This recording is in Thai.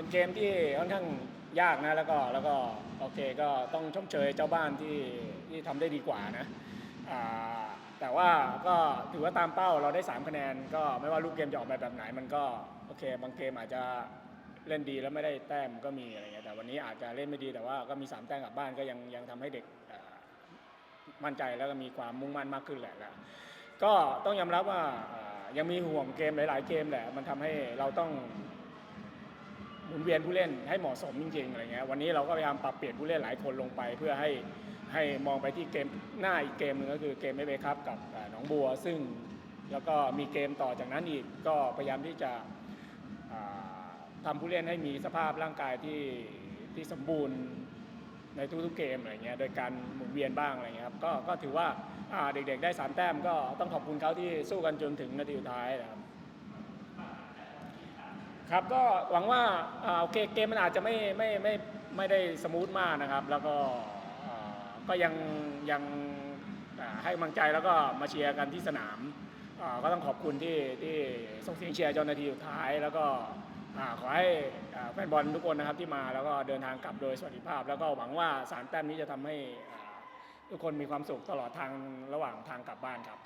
เป็นเกมที่ค่อนข้างยากนะแล้วก็แล้วก็โอเคก็ต้องชมเชยเจ้าบ้านที่ที่ทำได้ดีกว่านะแต่ว่าก็ถือว่าตามเป้าเราได้ 3 คะแนน ก็ไม่ว่าลูกเกมจะออกมาแบบไหน มันก็โอเคบางเกมอาจจะเล่นดีแล้วไม่ได้แต้มก็มีอะไรเงี้ยแต่วันนี้อาจจะเล่นไม่ดีแต่ว่าก็มี 3 แต้มกลับบ้านก็ยังยังทำให้เด็กมั่นใจแล้วก็มีความมุ่งมั่นมากขึ้นแหละแล้วก็ต้องยอมรับว่ายังมีห่วงเกมหลาย ๆ เกมแหละมันทำให้เราต้อง หมุนเวียนผู้เล่นให้เหมาะสมจริงๆอะไรเงี้ยวันนี้เราก็พยายามปรับเปลี่ยนผู้เล่นหลายคนลงไป เพื่อให้ให้มองไปที่เกมหน้าอีกเกมหนึ่งก็คือเกมเอเวครับกับเอ่อหนองบัว ซึ่งแล้วก็มีเกมต่อจากนั้นอีกก็พยายามที่จะอ่าทำผู้เล่นให้มีสภาพร่างกายที่ที่สมบูรณ์ในทุกๆเกมอะไรเงี้ยโดยการหมุนเวียนบ้างอะไรเงี้ยครับก็ก็ถือว่าอ่าเด็กๆได้สามแต้มก็ต้องขอบคุณเขาที่สู้กันจนถึงนาทีสุดท้ายนะครับ ครับก็หวังว่าอ่าโอเคเกมมันอาจจะไม่ไม่ไม่ไม่ได้สมูทมากนะครับ แล้วก็อ่าก็ยังยังอ่าให้กำลังใจแล้วก็มาเชียร์กันที่สนามอ่าก็ต้องขอบคุณที่ที่ส่งเสียงเชียร์จนนาทีสุดท้าย แล้วก็อ่าขอให้อ่าแฟนบอลทุกคนนะครับที่มาแล้วก็เดินทางกลับโดยสวัสดิภาพ แล้วก็หวังว่าสามแต้มนี้จะทำให้อ่าทุกคนมีความสุขตลอดทางระหว่างทางกลับบ้านครับ